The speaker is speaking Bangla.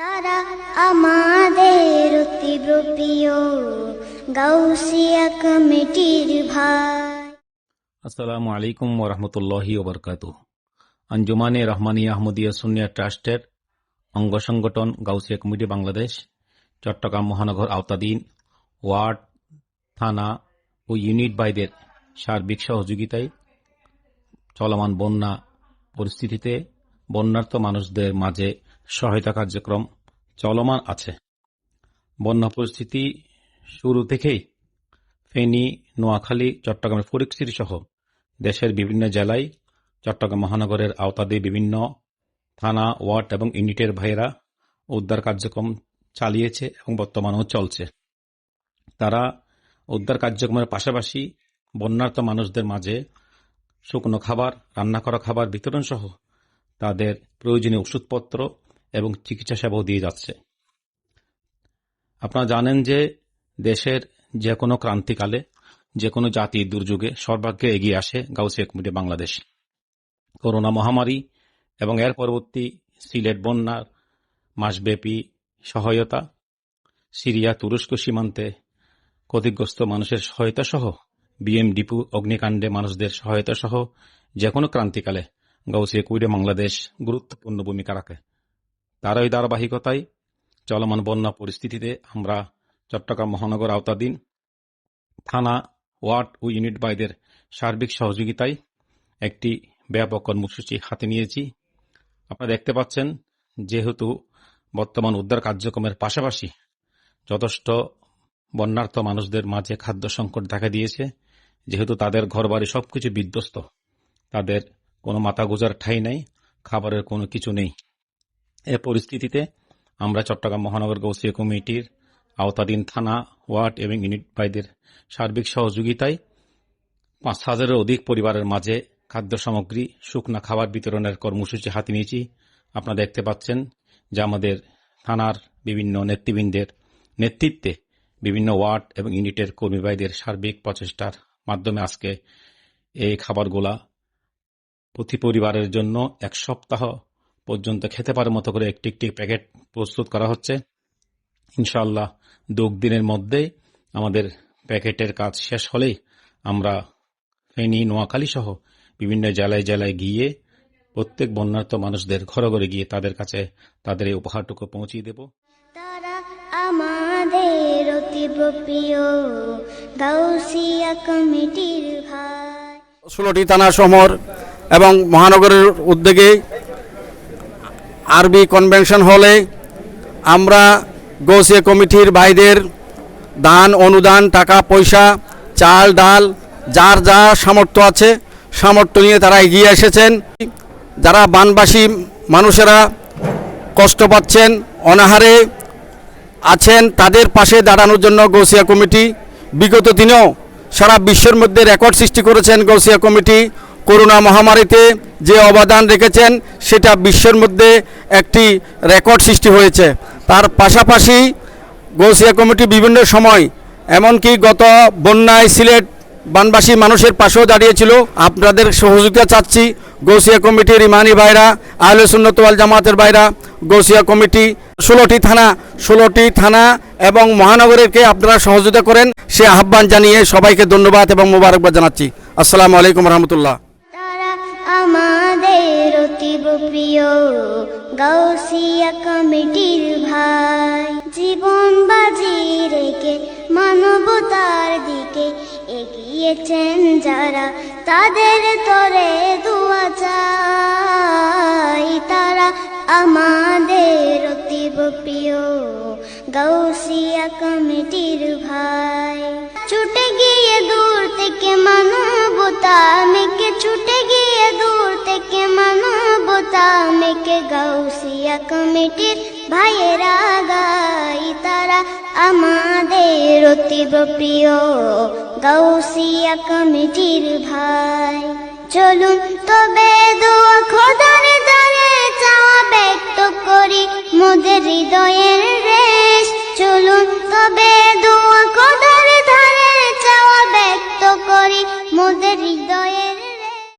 তারা আমাদের তীব্র প্রিয়। কমিটির ভাই। আসসালামু আলাইকুম ওরহমতুল্লাহি ওবরকাত আঞ্জুমানে রহমানী আহমদিয়া সুনিয়া ট্রাস্টের অঙ্গ সংগঠন গাউসিয়া কমিটি বাংলাদেশ, চট্টগ্রাম মহানগর আওতাধীন ওয়ার্ড, থানা ও ইউনিট বাইদের সার্বিক সহযোগিতায় চলমান বন্যা পরিস্থিতিতে বন্যার্থ মানুষদের মাঝে সহায়তা কার্যক্রম চলমান আছে। বন্যা পরিস্থিতি শুরু থেকেই ফেনী, নোয়াখালী, চট্টগ্রামের ফরিকসির সহ দেশের বিভিন্ন জেলায় চট্টগ্রাম মহানগরের আওতাধীন বিভিন্ন থানা, ওয়ার্ড এবং ইউনিটের ভাইয়েরা উদ্ধার কার্যক্রম চালিয়েছে এবং বর্তমানেও চলছে। তারা উদ্ধার কার্যক্রমের পাশাপাশি বন্যার্ত মানুষদের মাঝে শুকনো খাবার রান্না করা খাবার বিতরণ সহ তাদের প্রয়োজনীয় ওষুধপত্র এবং চিকিৎসা সেবাও দিয়ে যাচ্ছে। আপনারা জানেন যে দেশের যে কোনো ক্রান্তিকালে যে কোনো জাতির দুর্যোগে সর্বাগ্যে এগিয়ে আসে গাউসিয়া কমিটি বাংলাদেশ। করোনা মহামারী এবং এর পরবর্তী সিলেট বন্যার মাসব্যাপী সহায়তা, সিরিয়া, তুরস্ক সীমান্তে ক্ষতিগ্রস্ত মানুষের সহায়তা সহ বিএম ডিপু অগ্নিকাণ্ডে মানুষদের সহায়তা সহ যে কোনো ক্রান্তিকালে গাউসিয়া কুইডে বাংলাদেশ গুরুত্বপূর্ণ ভূমিকা রাখে। তার ওই ধারাবাহিকতায় চলমান বন্যা পরিস্থিতিতে আমরা চট্টগ্রাম মহানগর আওতাধীন থানা, ওয়ার্ড ও ইউনিট বাইদের সার্বিক সহযোগিতায় একটি ব্যাপক কর্মসূচি হাতে নিয়েছি। আপনারা দেখতে পাচ্ছেন, যেহেতু বর্তমান উদ্ধার কার্যক্রমের পাশাপাশি যথেষ্ট বন্যার্থ মানুষদের মাঝে খাদ্য সংকট দেখা দিয়েছে, যেহেতু তাদের ঘরবাড়ি সবকিছু বিধ্বস্ত, তাদের কোনো মাথা গোজার ঠাঁই নেই, খাবারের কোনো কিছু নেই। এ পরিস্থিতিতে আমরা চট্টগ্রাম মহানগর গৌসিয়া কমিটির আওতাধীন থানা, ওয়ার্ড এবং ইউনিট ভাইদের সার্বিক সহযোগিতায় পাঁচ হাজারের অধিক পরিবারের মাঝে খাদ্য সামগ্রী, শুকনা খাবার বিতরণের কর্মসূচি হাতে নিয়েছি। আপনারা দেখতে পাচ্ছেন যে আমাদের থানার বিভিন্ন নেতৃবৃন্দের নেতৃত্বে বিভিন্ন ওয়ার্ড এবং ইউনিটের কর্মী ভাইদের সার্বিক প্রচেষ্টার মাধ্যমে আজকে এই খাবারগুলা প্রতি পরিবারের জন্য এক সপ্তাহ পর্যন্ত খেতে পারার মতো করে একটি একটি প্যাকেট প্রস্তুত করা হচ্ছে। ইনশাল্লাহ দু দিনের মধ্যে আমাদের প্যাকেটের কাজ শেষ হলেই আমরা ফেনী নোয়াখালী সহ বিভিন্ন জেলায় জেলায় গিয়ে প্রত্যেক বন্যার্থ মানুষদের ঘরে ঘরে গিয়ে তাদের কাছে তাদের এই উপহারটুকু পৌঁছিয়ে দেব। তারা আমাদের তীব্র প্রিয় গাউসিয়া কমিটির ভাই। ষোলোটি থানা সমর এবং মহানগরের উদ্যোগে আরবি কনভেনশন হলে আমরা গৌসিয়া কমিটির ভাইদের দান, অনুদান, টাকা, পয়সা, চাল, ডাল, যার যা সামর্থ্য আছে, সামর্থ্য নিয়ে তারা এগিয়ে এসেছেন। যারা বানবাসী মানুষেরা কষ্ট পাচ্ছেন, অনাহারে আছেন, তাদের পাশে দাঁড়ানোর জন্য গৌসিয়া কমিটি বিগত দিনেও সারা বিশ্বের মধ্যে রেকর্ড সৃষ্টি করেছেন গৌসিয়া কমিটি। করোনা মহামারীতে যে অবদান রেখেছেন, সেটা বিশ্বের মধ্যে একটি রেকর্ড সৃষ্টি হয়েছে। তার পাশাপাশি গৌসিয়া কমিটি বিভিন্ন সময়, এমনকি গত বন্যায় সিলেট বানবাসী মানুষের পাশেও দাঁড়িয়েছিল। আপনাদের সহযোগিতা চাচ্ছি গৌসিয়া কমিটির ইমানি ভাইরা, আহলে সুন্নত ওয়াল জামাতের ভাইরা গৌসিয়া কমিটি ষোলোটি থানা ষোলোটি থানা এবং মহানগরেরকে আপনারা সহযোগিতা করেন। সে আহ্বান জানিয়ে সবাইকে ধন্যবাদ এবং মোবারকবাদ জানাচ্ছি। আসসালামু আলাইকুম রহমতুল্লাহ। প্রিয় গাউসিয়া কমিটির ভাই। জীবন বাজি রেখে, মানবতার দিকে এগিয়েছেন যারা, তাদের তরে দোয়া চাই। তারা আমাদের তীব্র প্রিয় গাউসিয়া কমিটির ভাই। ছুটে গিয়ে দূর থেকে মানবতা মেকে ছুটে গিয়ে দূর থেকে মানবতা আজকে গাউসিয়া কমিটির ভাইয়েরা গাই তারা আমাদের অতীব প্রিয়। গাউসিয়া কমিটির ভাই। চলুন তবে দোয়া খোদার দরে চাওয়া ব্যক্ত করি মোদের হৃদয়ের রেশ। চলুন তবে দোয়া খোদার ধারে চাওয়া ব্যক্ত করি মোদের হৃদয়ের